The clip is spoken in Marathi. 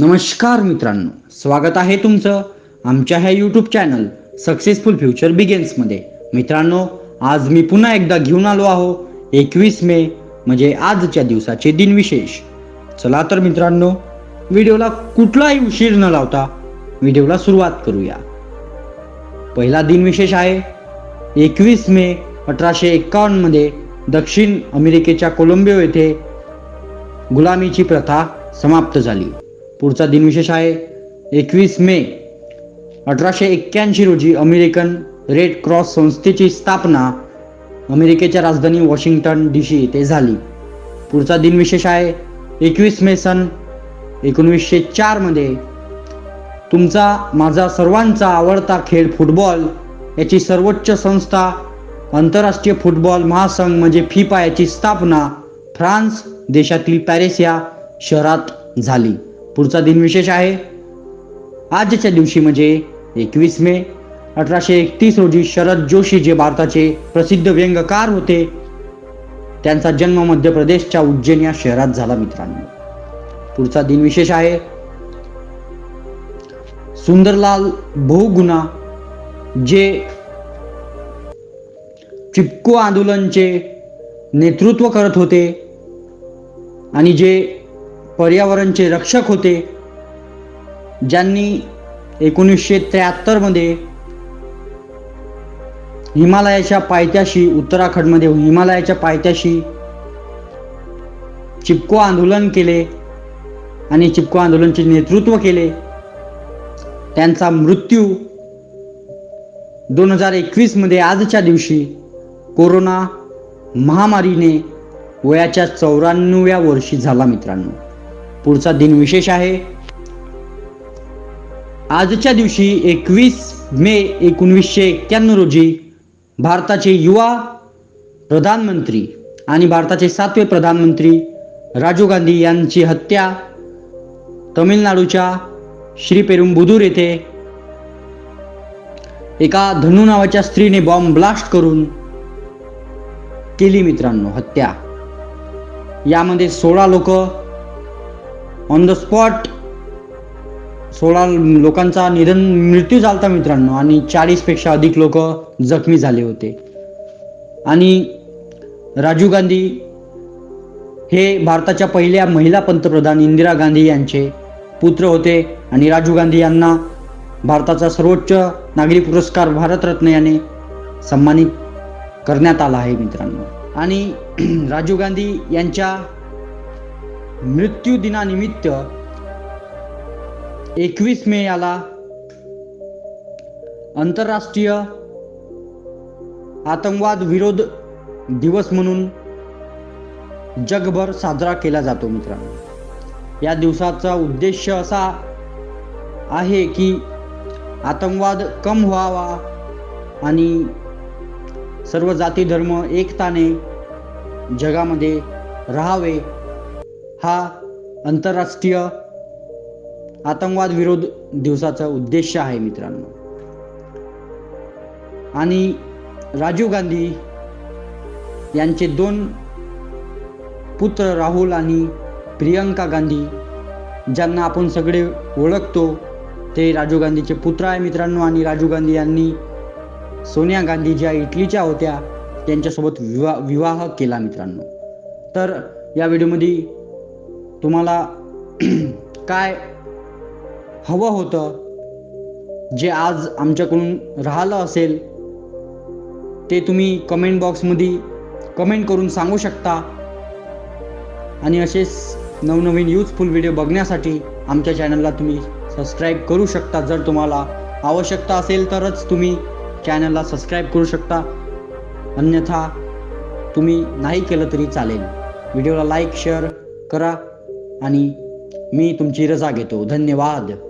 नमस्कार मित्रांनो स्वागत आहे तुमचं आमच्या ह्या यूट्यूब चॅनल सक्सेसफुल फ्युचर बिगेन्समध्ये मित्रांनो आज मी पुन्हा एकदा घेऊन आलो आहो एकवीस मे म्हणजे आजच्या दिवसाचे दिनविशेष चला तर मित्रांनो व्हिडिओला कुठलाही उशीर न लावता व्हिडिओला सुरुवात करूया. पहिला दिनविशेष आहे एकवीस मे अठराशे एक्कावन्नमध्ये दक्षिण अमेरिकेच्या कोलंबियो येथे गुलामीची प्रथा समाप्त झाली. पुढचा दिनविशेष आहे. एकवीस मे अठराशे एक्क्याऐंशी रोजी अमेरिकन रेड क्रॉस संस्थेची स्थापना अमेरिकेच्या राजधानी वॉशिंग्टन डी सी येथे झाली. पुढचा दिनविशेष आहे. एकवीस मे सन एकोणीसशे चारमध्ये तुमचा माझा सर्वांचा आवडता खेळ फुटबॉल याची सर्वोच्च संस्था आंतरराष्ट्रीय फुटबॉल महासंघ म्हणजे फिफा याची स्थापना फ्रान्स देशातील पॅरिस या शहरात झाली. पुढचा दिनविशेष आहे. आजच्या दिवशी म्हणजे एकवीस मे अठराशे एकतीस रोजी शरद जोशी जे भारताचे प्रसिद्ध व्यंगकार होते त्यांचा जन्म मध्य प्रदेशच्या उज्जैन या शहरात झाला मित्रांनो. पुढचा दिनविशेष आहे. सुंदरलाल बहुगुणा जे चिपको आंदोलनचे नेतृत्व करत होते आणि जे पर्यावरणचे रक्षक होते ज्यांनी एकोणीसशे त्र्याहत्तरमध्ये हिमालयाच्या पायथ्याशी उत्तराखंडमध्ये हिमालयाच्या पायथ्याशी चिपको आंदोलन केले आणि चिपको आंदोलनचे नेतृत्व केले. त्यांचा मृत्यू दोन हजार एकवीसमध्ये आजच्या दिवशी कोरोना महामारीने वयाच्या चौऱ्याण्णव्या वर्षी झाला मित्रांनो. पुढचा दिन विशेष आहे. आजच्या दिवशी एकवीस मे एकोणीसशे एक्क्याण्णव रोजी भारताचे युवा प्रधानमंत्री आणि भारताचे सातवे प्रधानमंत्री राजीव गांधी यांची हत्या तमिळनाडूच्या श्री पेरुंबुदूर येथे एका धनु नावाच्या स्त्रीने बॉम्ब ब्लास्ट करून केली मित्रांनो हत्या. यामध्ये सोळा लोक ऑन द स्पॉट सोळा लोकांचा निधन मृत्यू झाला मित्रांनो आणि चाळीसपेक्षा अधिक लोक जखमी झाले होते. आणि राजीव गांधी हे भारताच्या पहिल्या महिला पंतप्रधान इंदिरा गांधी यांचे पुत्र होते आणि राजीव गांधी यांना भारताचा सर्वोच्च नागरी पुरस्कार भारतरत्न याने सन्मानित करण्यात आला आहे मित्रांनो. आणि राजीव गांधी यांच्या मृत्यू दिनानिमित्त एकवीस मे याला आंतरराष्ट्रीय आतंकवाद विरोध दिवस म्हणून जगभर साजरा केला जातो मित्रांनो. या दिवसाचा उद्देश असा आहे की आतंकवाद कम व्हावा आणि सर्व जाती धर्म एकताने जगामध्ये राहावे हा आंतरराष्ट्रीय आतंकवाद विरोध दिवसाचा उद्देश आहे मित्रांनो. आणि राजीव गांधी यांचे दोन पुत्र राहुल आणि प्रियंका गांधी ज्यांना आपण सगळे ओळखतो ते राजीव गांधीचे पुत्र आहे मित्रांनो. आणि राजीव गांधी यांनी सोनिया गांधी ज्या इटलीच्या होत्या त्यांच्यासोबत विवाह विवाह केला मित्रांनो. तर या व्हिडिओमध्ये तुम्हाला काय हवं होतं जे आज आमच्याकडून राहिलं असेल ते तुम्ही कमेंट बॉक्समध्ये कमेंट करून सांगू शकता. आणि असेच नवनवीन यूजफुल व्हिडिओ बघण्यासाठी आमच्या चॅनलला तुम्ही सबस्क्राईब करू शकता. जर तुम्हाला आवश्यकता असेल तरच तुम्ही चॅनलला सबस्क्राईब करू शकता. अन्यथा तुम्ही नाही केलं तरी चालेल. व्हिडिओला लाईक शेअर करा. आणि मी तुमची रजा घेतो. धन्यवाद.